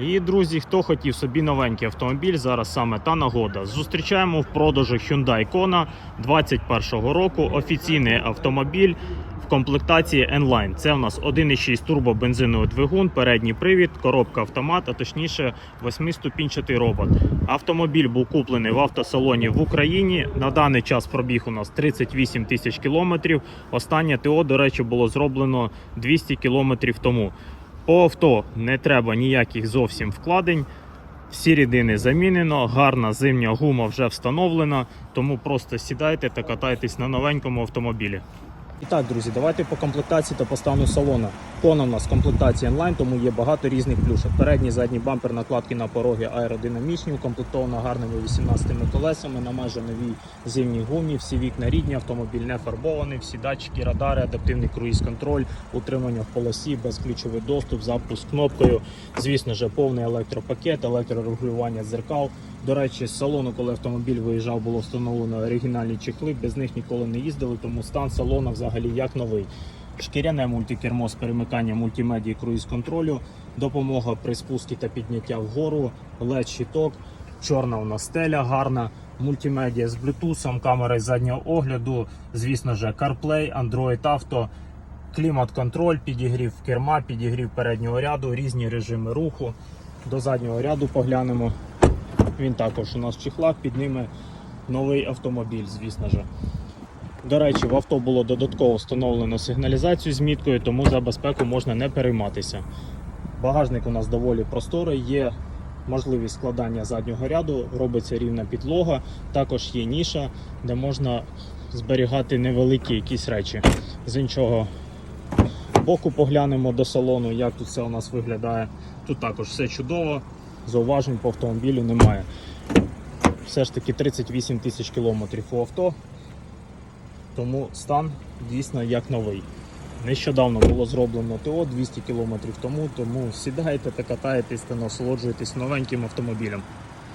І, друзі, хто хотів собі новенький автомобіль, зараз саме та нагода. Зустрічаємо в продажу Hyundai Kona 21 року. Офіційний автомобіль в комплектації N-Line. Це у нас 1,6 турбобензиновий двигун, передній привід, коробка автомат, а точніше 8-ступінчатий робот. Автомобіль був куплений в автосалоні в Україні. На даний час пробіг у нас 38 тисяч кілометрів. Останнє ТО, до речі, було зроблено 200 кілометрів тому. По авто не треба ніяких зовсім вкладень. Всі рідини замінено, гарна зимня гума вже встановлена, тому просто сідайте та катайтесь на новенькому автомобілі. І так, друзі, давайте по комплектації та по стану салона. Кона у нас комплектація онлайн, тому є багато різних плюшок. Передній, задній бампер, накладки на пороги аеродинамічні, укомплектовано гарними 18 колесами на майже новій зимній гумі. Всі вікна рідні, автомобіль не фарбований, всі датчики, радари, адаптивний круїз-контроль, утримання в полосі, безключовий доступ, запуск кнопкою. Звісно ж, повний електропакет, електрорегулювання дзеркал. До речі, з салону, коли автомобіль виїжджав, було встановлено оригінальні чехли. Без них ніколи не їздили, тому стан салону взагалі як новий. Шкіряне мультикермо з перемиканням мультимедії круїз-контролю, допомога при спуску та підняття вгору, led щиток, чорна у нас стеля гарна, мультимедіа з Bluetooth, камери заднього огляду, звісно ж, CarPlay, Android Auto, клімат-контроль, підігрів керма, підігрів переднього ряду, різні режими руху. До заднього ряду поглянемо. Він також у нас в чехлах, під ними новий автомобіль, звісно ж. До речі, в авто було додатково встановлено сигналізацію з міткою, тому за безпеку можна не перейматися. Багажник у нас доволі просторий, є можливість складання заднього ряду, робиться рівна підлога, також є ніша, де можна зберігати невеликі якісь речі. З іншого боку поглянемо до салону, як тут все у нас виглядає. Тут також все чудово, зауважень по автомобілю немає. Все ж таки 38 тисяч кілометрів у авто, тому стан дійсно як новий. Нещодавно було зроблено ТО 200 км тому, тому сідайте та катаєтесь та насолоджуєтесь новеньким автомобілем.